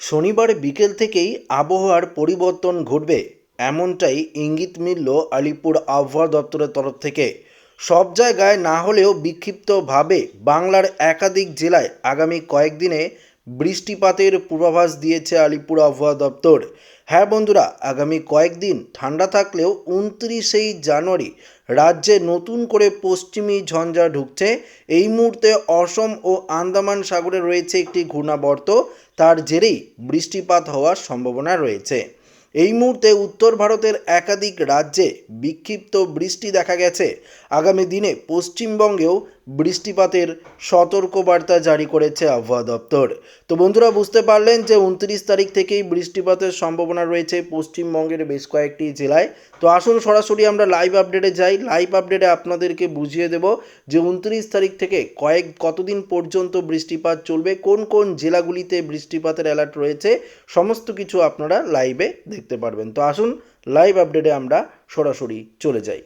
শনিবার বিকেল থেকেই আবহাওয়ার পরিবর্তন ঘটবে, এমনটাই ইঙ্গিত মিলল আলিপুর আবহাওয়া দপ্তরের তরফ থেকে। সব জায়গায় না হলেও বিক্ষিপ্তভাবে বাংলার একাধিক জেলায় আগামী কয়েকদিনে বৃষ্টিপাতের পূর্বাভাস দিয়েছে আলিপুর আবহাওয়া দপ্তর। হ্যাঁ বন্ধুরা, আগামী কয়েকদিন ঠান্ডা থাকলেও উনত্রিশেই জানুয়ারি রাজ্যে নতুন করে পশ্চিমী ঝঞ্ঝা ঢুকছে। এই মুহূর্তে অসম ও আন্দামান সাগরে রয়েছে একটি ঘূর্ণাবর্ত, তার জেরেই বৃষ্টিপাত হওয়ার সম্ভাবনা রয়েছে। এই মুহূর্তে উত্তর ভারতের একাধিক রাজ্যে বিক্ষিপ্ত বৃষ্টি দেখা গেছে। আগামী দিনে পশ্চিমবঙ্গেও বৃষ্টিপাতের সতর্কবার্তা জারি করেছে আবহাওয়া দপ্তর। তো বন্ধুরা, বুঝতে পারলেন যে উনত্রিশ তারিখ থেকেই বৃষ্টিপাতের সম্ভাবনা রয়েছে পশ্চিমবঙ্গের বেশ কয়েকটি জেলায়। তো আসুন সরাসরি আমরা লাইভ আপডেটে যাই। লাইভ আপডেটে আপনাদেরকে বুঝিয়ে দেব যে উনত্রিশ তারিখ থেকে কয়েক, কতদিন পর্যন্ত বৃষ্টিপাত চলবে, কোন কোন জেলাগুলিতে বৃষ্টিপাতের অ্যালার্ট রয়েছে, সমস্ত কিছু আপনারা লাইভে দেখতে পারবেন। তো আসুন লাইভ আপডেটে আমরা সরাসরি চলে যাই।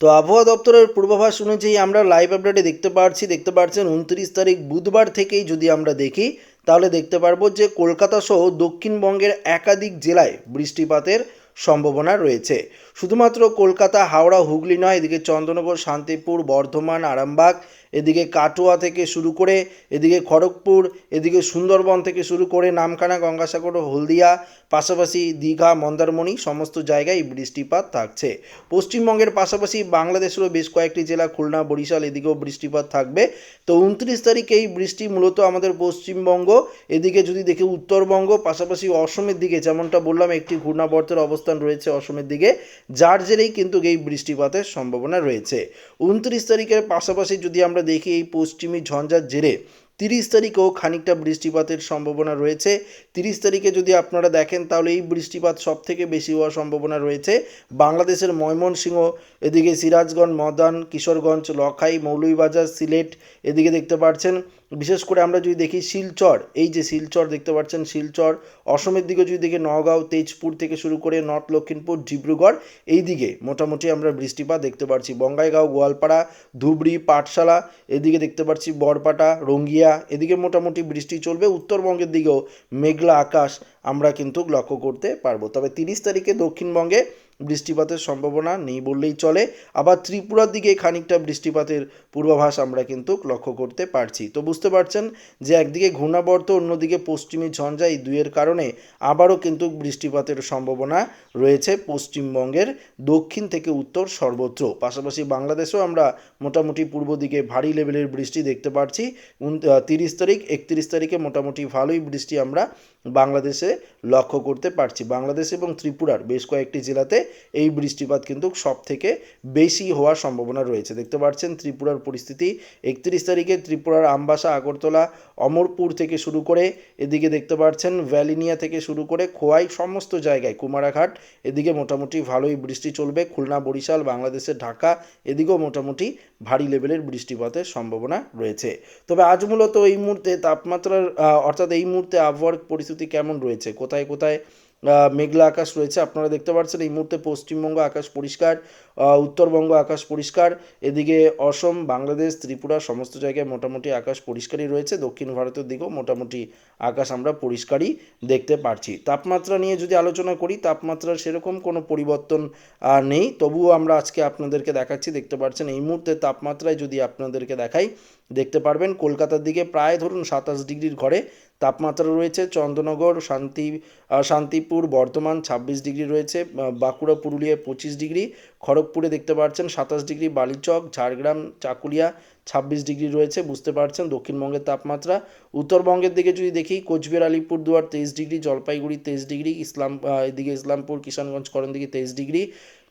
তো আবহাওয়া দপ্তরের পূর্বাভাস অনুযায়ী আমরা লাইভ আপডেটে দেখতে পাচ্ছি দেখতে পাচ্ছেন উনত্রিশ তারিখ বুধবার থেকেই যদি আমরা দেখি, তাহলে দেখতে পারব যে কলকাতা সহ দক্ষিণবঙ্গের একাধিক জেলায় বৃষ্টিপাতের সম্ভাবনা রয়েছে। শুধুমাত্র কলকাতা, হাওড়া, হুগলি নয়, এদিকে চন্দ্রনগর শান্তিপুর, বর্ধমান, আরামবাগ, এদিকে কাটোয়া থেকে শুরু করে এদিকে খড়গপুর, এদিকে সুন্দরবন থেকে শুরু করে নামখানা, গঙ্গাসাগর, হলদিয়া, পাশাপাশি দীঘা, মন্দারমণি, সমস্ত জায়গায় বৃষ্টিপাত থাকছে। পশ্চিমবঙ্গের পাশাপাশি বাংলাদেশেরও বেশ কয়েকটি জেলা খুলনা, বরিশাল এদিকেও বৃষ্টিপাত থাকবে। তো উনত্রিশ তারিখে এই বৃষ্টি মূলত আমাদের পশ্চিমবঙ্গ, এদিকে যদি দেখি উত্তরবঙ্গ, পাশাপাশি অসমের দিকে, যেমনটা বললাম, একটি ঘূর্ণাবর্তের অবস্থান রয়েছে অসমের দিকে। যার জেরেই কিন্তু এই বৃষ্টিপাতের সম্ভাবনা রয়েছে। উনত্রিশ তারিখের পাশাপাশি যদি আমরা দেখি এই পশ্চিমী ঝঞ্ঝার জেরে, তিরিশ তারিখেও খানিকটা বৃষ্টিপাতের সম্ভাবনা রয়েছে। তিরিশ তারিখে যদি আপনারা দেখেন, তাহলে এই বৃষ্টিপাত সব থেকে বেশি হওয়ার সম্ভাবনা রয়েছে। বাংলাদেশের ময়মনসিংহ, এদিকে সিরাজগঞ্জ, মদান, কিশোরগঞ্জ, লখাই, মৌলভীবাজার, সিলেট, এদিকে দেখতে পাচ্ছেন বিশেষ করে আমরা যদি দেখি শিলচর, এই যে শিলচর দেখতে পাচ্ছেন, শিলচর অসমের দিকে যদি দেখি, নগাঁও, তেজপুর থেকে শুরু করে নর্থ লক্ষিমপুর, ডিব্রুগড়, এই দিকে মোটামুটি আমরা বৃষ্টিপাত দেখতে পাচ্ছি। বঙ্গাইগাঁও, গোয়ালপাড়া, ধুবড়ি, পাঠশালা, এদিকে দেখতে পাচ্ছি বরপাটা, রঙ্গিয়া, এদিকে মোটামুটি বৃষ্টি চলবে। উত্তরবঙ্গের দিকেও মেঘলা আকাশ আমরা কিন্তু লক্ষ্য করতে পারব। তবে তিরিশ তারিখে দক্ষিণবঙ্গে বৃষ্টিপাতের সম্ভাবনা নেই বললেই চলে। আবার ত্রিপুরার দিকে খানিকটা বৃষ্টিপাতের পূর্বাভাস আমরা কিন্তু লক্ষ্য করতে পারছি। তো বুঝতে পারছেন যে একদিকে ঘূর্ণাবর্ত, অন্যদিকে পশ্চিমী ঝঞ্ঝা, এই দুইয়ের কারণে আবারও কিন্তু বৃষ্টিপাতের সম্ভাবনা রয়েছে পশ্চিমবঙ্গের দক্ষিণ থেকে উত্তর সর্বত্র। পাশাপাশি বাংলাদেশেও আমরা মোটামুটি পূর্ব দিকে ভারী লেভেলের বৃষ্টি দেখতে পাচ্ছি তিরিশ তারিখ, একত্রিশ তারিখে মোটামুটি ভালোই বৃষ্টি আমরা বাংলাদেশে লক্ষ্য করতে পারছি। বাংলাদেশ এবং ত্রিপুরার বেশ কয়েকটি জেলাতে এই বৃষ্টিপাত কিন্তু সব থেকে বেশি হওয়ার সম্ভাবনা রয়েছে। দেখতে পাচ্ছেন ত্রিপুরার পরিস্থিতি। একত্রিশ তারিখে ত্রিপুরার আমবাসা, আগরতলা, অমরপুর থেকে শুরু করে, এদিকে দেখতে পাচ্ছেন ভ্যালিনিয়া থেকে শুরু করে খোয়াই সমস্ত জায়গায়, কুমারাঘাট, এদিকে মোটামুটি ভালোই বৃষ্টি চলবে। খুলনা, বরিশাল বাংলাদেশের ঢাকা, এদিকেও মোটামুটি ভারী লেভেলের বৃষ্টিপাতের সম্ভাবনা রয়েছে। তবে আজ মূলত এই মুহূর্তে তাপমাত্রার অর্থাৎ এই মুহূর্তে আবহাওয়ার পরিস্থিতি কেমন রয়েছে? কোথায় কোথায় মেঘলা আকাশ রয়েছে। আপনারা দেখতে পাচ্ছেন এই মুহূর্তে পশ্চিমবঙ্গ আকাশ পরিষ্কার। উত্তরবঙ্গ আকাশ পরিষ্কার। এদিকে অসম, বাংলাদেশ, ত্রিপুরা সমস্ত জায়গায় মোটামুটি আকাশ পরিষ্কারই রয়েছে। দক্ষিণ ভারতের দিকেও মোটামুটি আকাশ আমরা পরিষ্কারই দেখতে পারছি। তাপমাত্রা নিয়ে যদি আলোচনা করি তাপমাত্রার সেরকম কোনো পরিবর্তন নেই। তবুও আমরা আজকে আপনাদেরকে দেখাচ্ছি, দেখতে পাচ্ছেন এই মুহূর্তে তাপমাত্রায় যদি আপনাদেরকে দেখাই, দেখতে পারবেন কলকাতার দিকে প্রায় ধরুন সাতাশ ডিগ্রির ঘরে তাপমাত্রা রয়েছে। চন্দ্রনগর, শান্তি শান্তিপুর, বর্ধমান ছাব্বিশ ডিগ্রি রয়েছে। বাঁকুড়া, পুরুলিয়ায় পঁচিশ ডিগ্রি। খড়গপুরে দেখতে পাচ্ছেন সাতাশ ডিগ্রি বালিচক ঝাড়গ্রাম চাকুলিয়া ছাব্বিশ ডিগ্রি রয়েছে, বুঝতে পারছেন? দক্ষিণবঙ্গের তাপমাত্রা। উত্তরবঙ্গের দিকে যদি দেখি, কোচবিহার, আলিপুরদুয়ার তেইশ ডিগ্রি, জলপাইগুড়ি তেইশ ডিগ্রি, ইসলাম এদিকে ইসলামপুর, কিষানগঞ্জ করণ দিকে তেইশ ডিগ্রি,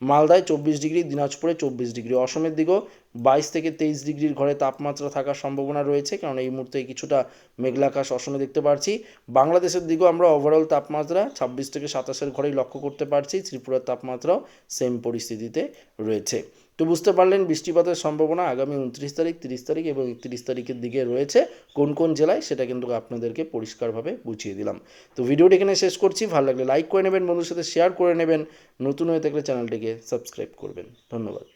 মালদায় চব্বিশ ডিগ্রি, দিনাজপুরে চব্বিশ ডিগ্রি। অসমের দিকেও বাইশ থেকে তেইশ ডিগ্রির ঘরে তাপমাত্রা থাকার সম্ভাবনা রয়েছে কারণ এই মুহূর্তে কিছুটা মেঘলাকাশ অসমে দেখতে পারছি। বাংলাদেশের দিকেও আমরা ওভারঅল তাপমাত্রা ছাব্বিশ থেকে সাতাশের ঘরেই লক্ষ্য করতে পারছি, ত্রিপুরার তাপমাত্রাও সেম পরিস্থিতিতে রয়েছে। তো বুঝতে পারলেন বৃষ্টিপাতের সম্ভাবনা আগামী উনত্রিশ তারিখ, তিরিশ তারিখ এবং একত্রিশ তারিখের দিকে রয়েছে। কোন কোন জেলায় সেটা কিন্তু আপনাদেরকে পরিষ্কারভাবে বুঝিয়ে দিলাম। তো ভিডিওটি এখানে শেষ করছি। ভালো লাগলে লাইক করে নেবেন বন্ধুর সাথে শেয়ার করে নেবেন। নতুন হয়ে থাকলে চ্যানেলটিকে সাবস্ক্রাইব করবেন। ধন্যবাদ।